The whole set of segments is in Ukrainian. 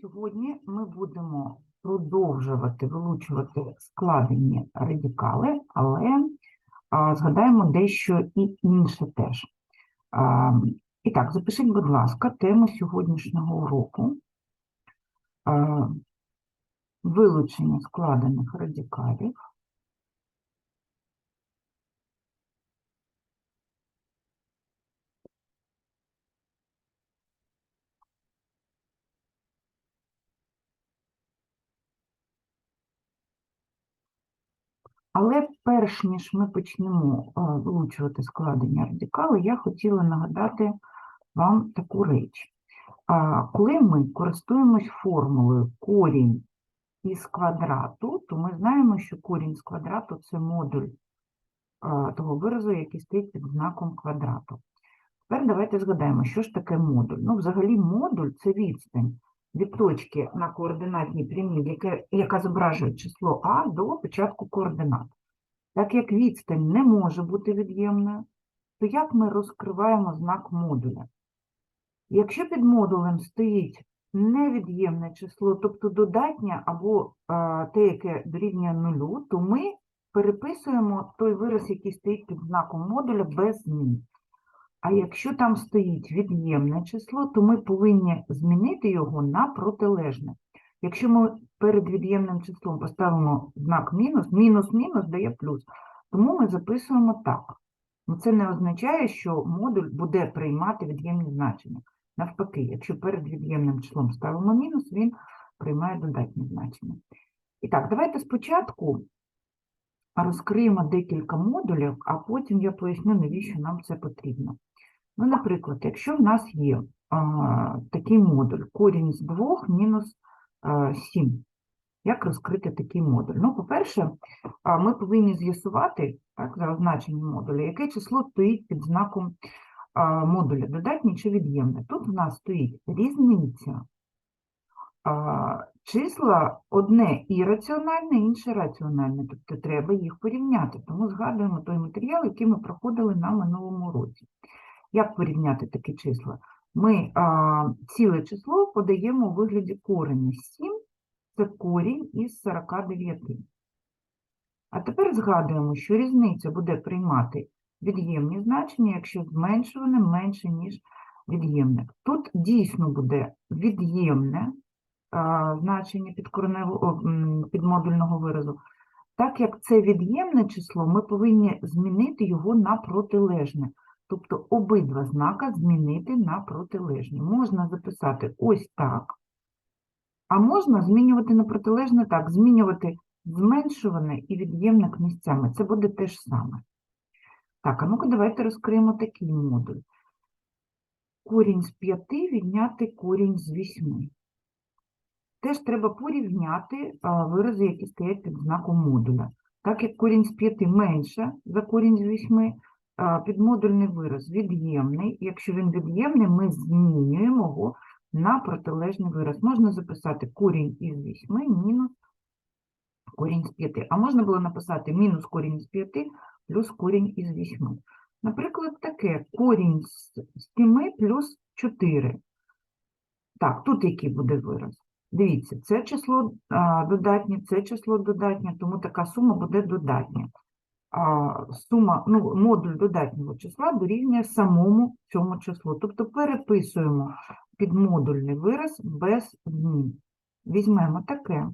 Сьогодні ми будемо продовжувати вилучувати складені радикали, але а, згадаємо дещо і інше теж. А, і так, запишіть, будь ласка, тему сьогоднішнього уроку. А, вилучення складених радикалів. Але перш ніж ми почнемо вилучувати складені радикали, я хотіла нагадати вам таку річ. Коли ми користуємось формулою корінь із квадрату, то ми знаємо, що корінь з квадрату це модуль того виразу, який стоїть під знаком квадрату. Тепер давайте згадаємо, що ж таке модуль. Ну, взагалі, модуль це відстань від точки на координатній прямій, яке, яка зображує число А до початку координат. Так як відстань не може бути від'ємною, то як ми розкриваємо знак модуля? Якщо під модулем стоїть невід'ємне число, тобто додатнє або а, те, яке дорівнює нулю, то ми переписуємо той вираз, який стоїть під знаком модуля без змін. А якщо там стоїть від'ємне число, то ми повинні змінити його на протилежне. Якщо ми перед від'ємним числом поставимо знак мінус, мінус-мінус дає плюс. Тому ми записуємо так. Ну, Це не означає, що модуль буде приймати від'ємні значення. Навпаки, якщо перед від'ємним числом ставимо мінус, він приймає додатні значення. І так, давайте спочатку розкриємо декілька модулів, а потім я поясню, навіщо нам це потрібно. Ну, наприклад, якщо в нас є а, такий модуль корінь з 2 мінус 7, як розкрити такий модуль? Ну, по-перше, ми повинні з'ясувати, так, за означенням модуля, яке число стоїть під знаком а, модуля, додатнє чи від'ємне. Тут в нас стоїть різниця. А, числа одне ірраціональне, інше раціональне, тобто треба їх порівняти. Тому згадуємо той матеріал, який ми проходили на минулому році. Як порівняти такі числа? Ми а, ціле число подаємо у вигляді кореня 7, це корінь із 49. А тепер згадуємо, що різниця буде приймати від'ємні значення, якщо зменшуване менше, ніж від'ємне. Тут дійсно буде від'ємне значення підкореневого, підмодульного виразу. Так як це від'ємне число, ми повинні змінити його на протилежне. Тобто обидва знака змінити на протилежні. Можна записати ось так, а можна змінювати на протилежне так, змінювати зменшуване і від'ємник місцями. Це буде те ж саме. Так, а ну-ка давайте розкриємо такий модуль. Корінь з 5 відняти корінь з 8. Теж треба порівняти вирази, які стоять під знаком модуля. Так як корінь з 5 менше за корінь з 8, а, підмодульний вираз від'ємний. Якщо він від'ємний, ми змінюємо його на протилежний вираз. Можна записати корінь із 8 мінус корінь з 5. А можна було написати мінус корінь з 5 плюс корінь із 8. Наприклад, таке корінь з 7 плюс 4. Так, тут який буде вираз? Дивіться, це число додатнє, це число додатнє, тому така сума буде додатня. Сума, ну, модуль додатнього числа дорівнює самому цьому числу. Тобто переписуємо підмодульний вираз без змін. Візьмемо таке.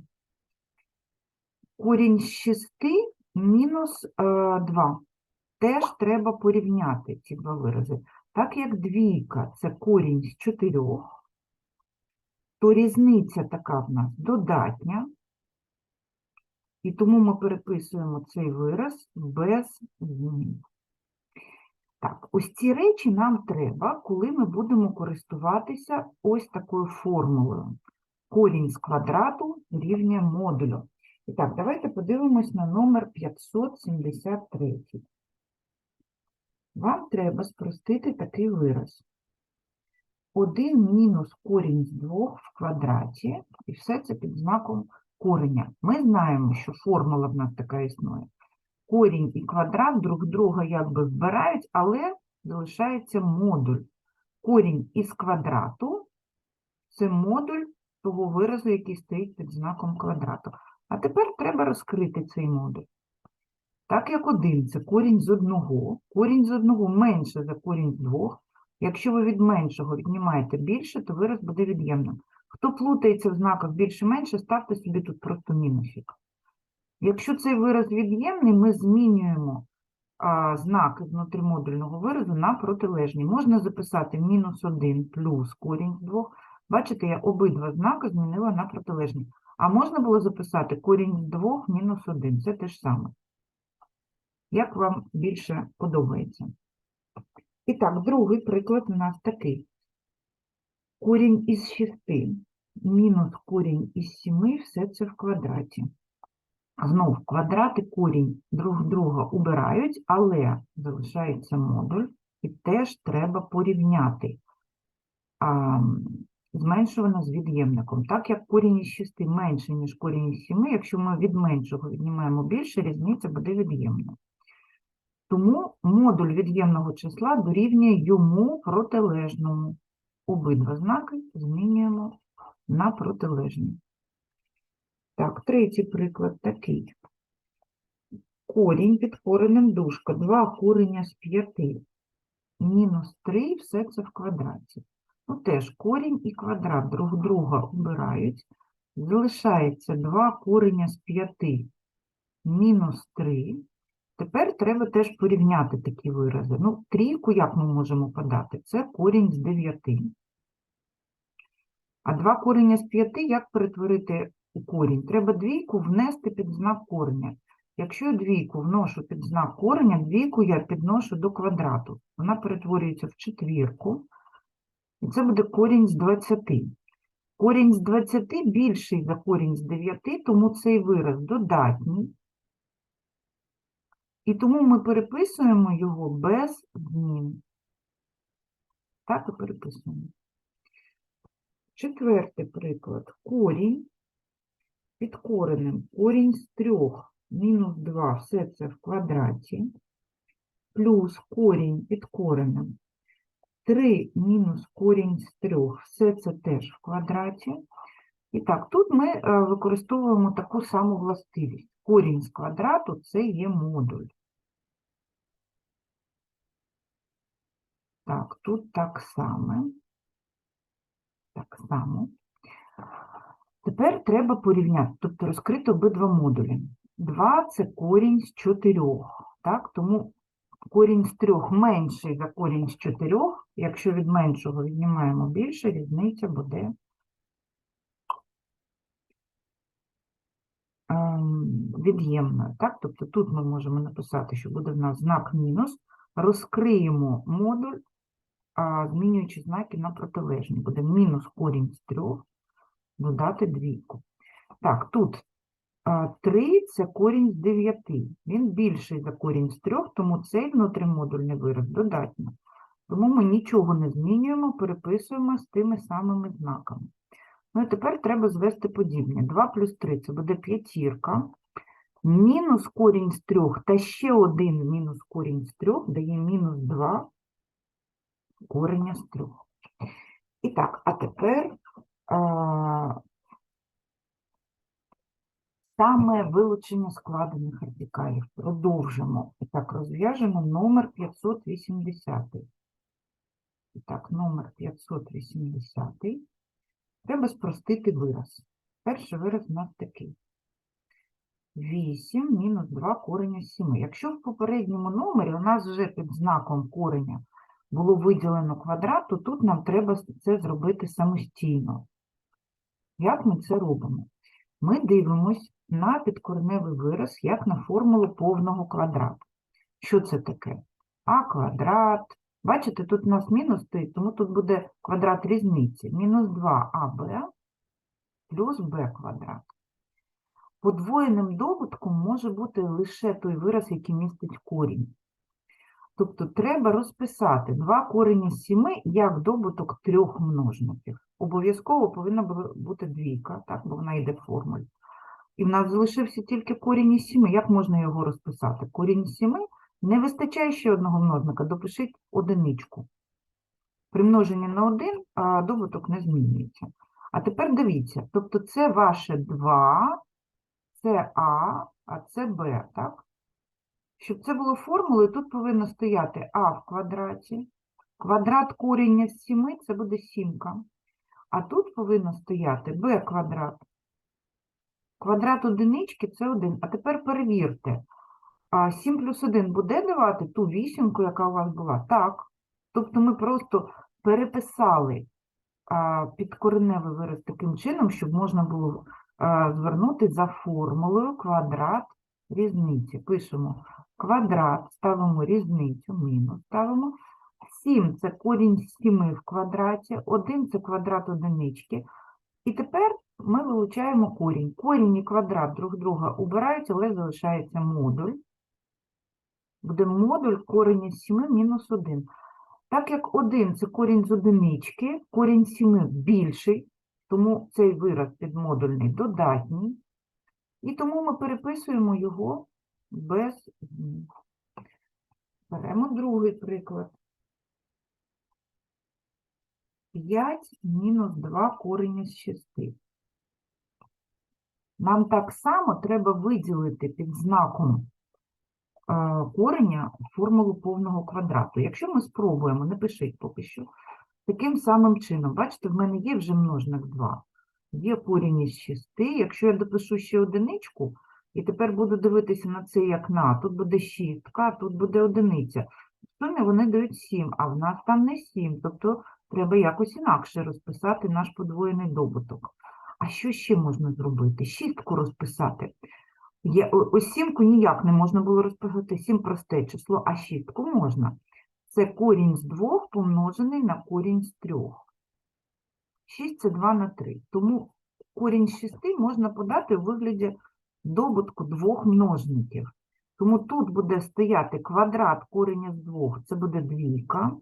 Корінь з 6 мінус е, 2. Теж треба порівняти ці два вирази. Так як двійка – це корінь з 4, то різниця така в нас додатня, і тому ми переписуємо цей вираз без змін. Так, ось ці речі нам треба, коли ми будемо користуватися ось такою формулою. Корінь з квадрату рівня модулю. І так, давайте подивимось на номер 573. Вам треба спростити такий вираз. 1 мінус корінь з 2 в квадраті, і все це під знаком кореня. Ми знаємо, що формула в нас така існує. Корінь і квадрат друг друга якби вбирають, але залишається модуль. Корінь із квадрату – це модуль того виразу, який стоїть під знаком квадрату. А тепер треба розкрити цей модуль. Так як один це корінь з одного, корінь з одного менше за корінь з двох. Якщо ви від меншого віднімаєте більше, то вираз буде від'ємним. Хто плутається в знаках більше-менше, ставте собі тут просто мінусик. Якщо цей вираз від'ємний, ми змінюємо а, знаки внутрімодульного виразу на протилежні. Можна записати мінус 1 плюс корінь з 2. Бачите, я обидва знаки змінила на протилежні. А можна було записати корінь з 2 мінус 1. Це те ж саме. Як вам більше подобається? І так, другий приклад у нас такий. Корінь із 6 мінус корінь із 7, все це в квадраті. Знов квадрати корінь друг друга убирають, але залишається модуль, і теж треба порівняти а, зменшуване з від'ємником. Так як корінь із 6 менше, ніж корінь із 7, якщо ми від меншого віднімаємо більше, різниця буде від'ємна. Тому модуль від'ємного числа дорівнює йому протилежному. Обидва знаки змінюємо на протилежні. Так, третій приклад такий. Корінь під коренем дужка. 2 корення з 5. Мінус 3, все це в квадраті. Ну, теж корінь і квадрат друг друга убирають. Залишається 2 корення з 5 мінус 3. Тепер треба теж порівняти такі вирази. Ну, трійку як ми можемо подати? Це корінь з 9. А 2 корення з 5 як перетворити у корінь? Треба двійку внести під знак кореня. Якщо я двійку вношу під знак кореня, двійку я підношу до квадрату. Вона перетворюється в четвірку. І це буде корінь з 20. Корінь з 20 більший за корінь з 9, тому цей вираз додатній. І тому ми переписуємо його без змін. Так і переписуємо. Четвертий приклад. Корінь під коренем. Корінь з 3 мінус 2, все це в квадраті, плюс корінь під коренем. 3 мінус корінь з 3, все це теж в квадраті. І так, тут ми е, використовуємо таку саму властивість. Корінь з квадрату – це є модуль. Так, тут так само. Так само. Тепер треба порівняти, тобто розкрити обидва модулі. 2 – це корінь з 4, так? Тому корінь з 3 менший за корінь з 4. Якщо від меншого віднімаємо більше, різниця буде ем, від'ємною. Так? Тобто тут ми можемо написати, що буде в нас знак мінус. Розкриємо модуль, змінюючи знаки на протилежні. Буде мінус корінь з 3, додати двійку. Так, тут 3 – це корінь з 9. Він більший за корінь з 3, тому цей внутрімодульний вираз додатньо. Тому ми нічого не змінюємо, переписуємо з тими самими знаками. Ну і тепер треба звести подібне. 2 плюс 3 – це буде п'ятірка. Мінус корінь з 3 та ще один мінус корінь з 3 дає мінус 2 кореня з 3. І так, а тепер а, саме вилучення складених радикалів. Продовжимо. І так, розв'яжемо номер 580. І так, номер 580. Треба спростити вираз. Перший вираз у нас такий. 8 мінус 2 кореня з 7. Якщо в попередньому номері у нас вже під знаком кореня було виділено квадрат, то тут нам треба це зробити самостійно. Як ми це робимо? Ми дивимось на підкореневий вираз, як на формулу повного квадрату. Що це таке? А квадрат. Бачите, тут у нас мінус стоїть, тому тут буде квадрат різниці. Мінус 2аб плюс b квадрат. Подвоєним добутком може бути лише той вираз, який містить корінь. Тобто треба розписати 2 корені з 7 як добуток трьох множників. Обов'язково повинна бути двійка, так, бо вона йде в формулі. І в нас залишився тільки корінь 7. Як можна його розписати? Корінь із 7 не вистачає ще одного множника, допишіть одиничку. При множенні на 1 а добуток не змінюється. А тепер дивіться, тобто це ваше 2, це А, а це Б, так? Щоб це було формулою, тут повинно стояти А в квадраті, квадрат коріння з 7 це буде сімка. А тут повинно стояти b квадрат. Квадрат одинички це 1. А тепер перевірте. 7 плюс 1 буде давати ту вісімку, яка у вас була? Так. Тобто ми просто переписали підкореневий вираз таким чином, щоб можна було звернути за формулою квадрат різниці. Пишемо квадрат, ставимо різницю, мінус ставимо. 7 – це корінь з 7 в квадраті, 1 – це квадрат одинички. І тепер ми вилучаємо корінь. Корінь і квадрат друг друга убирають, але залишається модуль. Буде модуль корення з 7 мінус 1. Так як 1 – це корінь з одинички, корінь 7 більший, тому цей вираз підмодульний додатній. І тому ми переписуємо його без. Беремо другий приклад. 5 мінус 2 корення з 6. Нам так само треба виділити під знаком е, кореня формулу повного квадрату. Якщо ми спробуємо, не пишіть поки що, таким самим чином, бачите, в мене є вже множник 2. Є корінь із 6. Якщо я допишу ще одиничку, і тепер буду дивитися на це як на, тут буде шістка, тут буде одиниця. В сумі вони дають 7, а в нас там не 7, тобто треба якось інакше розписати наш подвоєний добуток. А що ще можна зробити? Шістку розписати. Є, ось сімку ніяк не можна було розписати, сім просте число, а шістку можна. Це корінь з двох помножений на корінь з трьох. 6 – це 2 на 3. Тому корінь з 6 можна подати у вигляді добутку двох множників. Тому тут буде стояти квадрат кореня з двох, це буде двійка.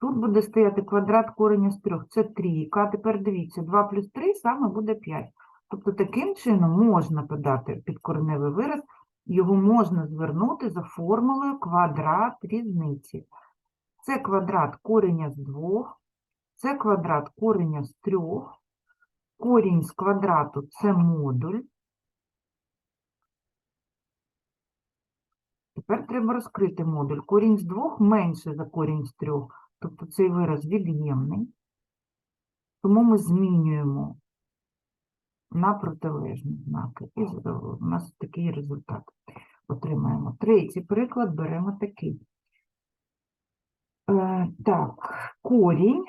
Тут буде стояти квадрат кореня з трьох, це трійка. Тепер дивіться, 2 плюс 3 саме буде 5. Тобто таким чином можна подати підкореневий вираз, його можна звернути за формулою квадрат різниці. Це квадрат кореня з двох, це квадрат кореня з трьох, корінь з квадрату це модуль. Тепер треба розкрити модуль. Корінь з двох менше за корінь з трьох, тобто цей вираз від'ємний. Тому ми змінюємо на протилежні знаки. І у нас такий результат отримаємо. Третій приклад беремо такий. Е, так, корінь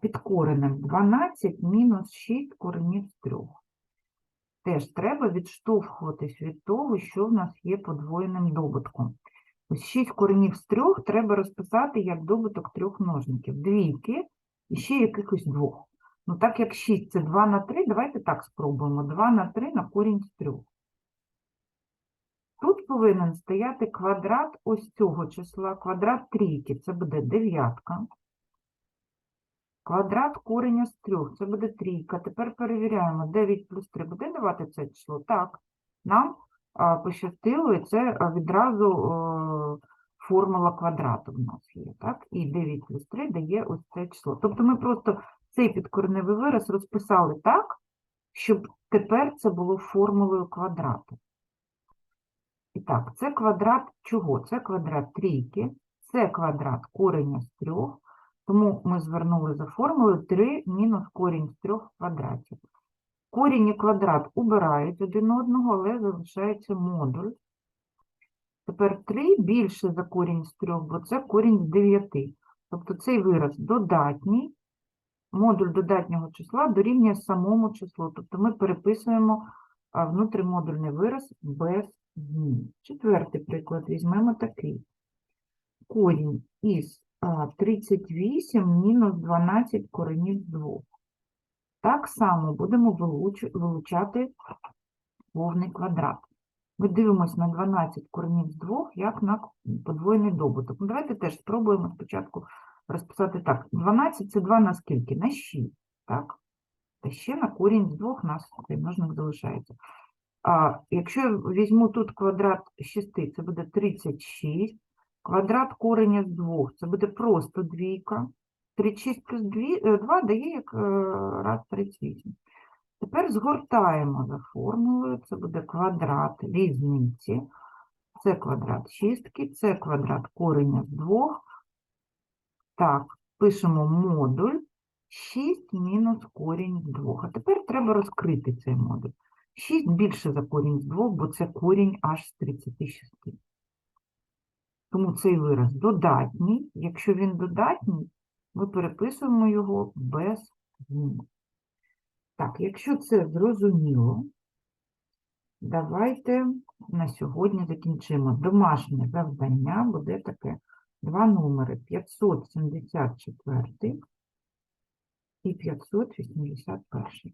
під коренем 12 мінус 6 коренів з 3. Теж треба відштовхуватись від того, що в нас є подвоєним добутком. Ось 6 коренів з 3 треба розписати як добуток трьох множників. Двійки і ще якихось двох. Ну, так як 6 це 2 на 3, давайте так спробуємо. 2 на 3 на корінь з 3. Тут повинен стояти квадрат ось цього числа, квадрат трійки, це буде дев'ятка. Квадрат кореня з трьох, це буде трійка. Тепер перевіряємо, 9 плюс 3 буде давати це число? Так. Нам а, пощастило, і це а, відразу е, формула квадрату в нас є. Так? І 9 плюс 3 дає ось це число. Тобто ми просто цей підкореневий вираз розписали так, щоб тепер це було формулою квадрату. І так, це квадрат чого? Це квадрат трійки, це квадрат кореня з трьох, тому ми звернули за формулою 3 мінус корінь з трьох в квадраті. Корінь і квадрат убирають один одного, але залишається модуль. Тепер 3 більше за корінь з трьох, бо це корінь з 9. Тобто цей вираз додатній, модуль додатнього числа дорівнює самому числу. Тобто ми переписуємо а, внутрімодульний вираз без змін. Четвертий приклад візьмемо такий. Корінь із 38 мінус 12 коренів з 2. Так само будемо вилучати повний квадрат. Ми дивимося на 12 коренів з 2, як на подвоєний добуток. Ну, давайте теж спробуємо спочатку розписати так. 12 – це 2 на скільки? На 6, так? Та ще на корінь з 2 у нас множник залишається. А якщо я візьму тут квадрат 6, це буде 36. Квадрат кореня з 2, це буде просто двійка. 36 плюс 2, 2 дає як е, раз 38. Тепер згортаємо за формулою. Це буде квадрат різниці. Це квадрат шістки, це квадрат кореня з двох. Так, пишемо модуль 6 мінус корінь з 2. А тепер треба розкрити цей модуль. 6 більше за корінь з 2, бо це корінь аж з 36. Тому цей вираз додатній. Якщо він додатній, ми переписуємо його без змін. Так, якщо це зрозуміло, давайте на сьогодні закінчимо. Домашнє завдання буде таке. Два номери 574 і 581.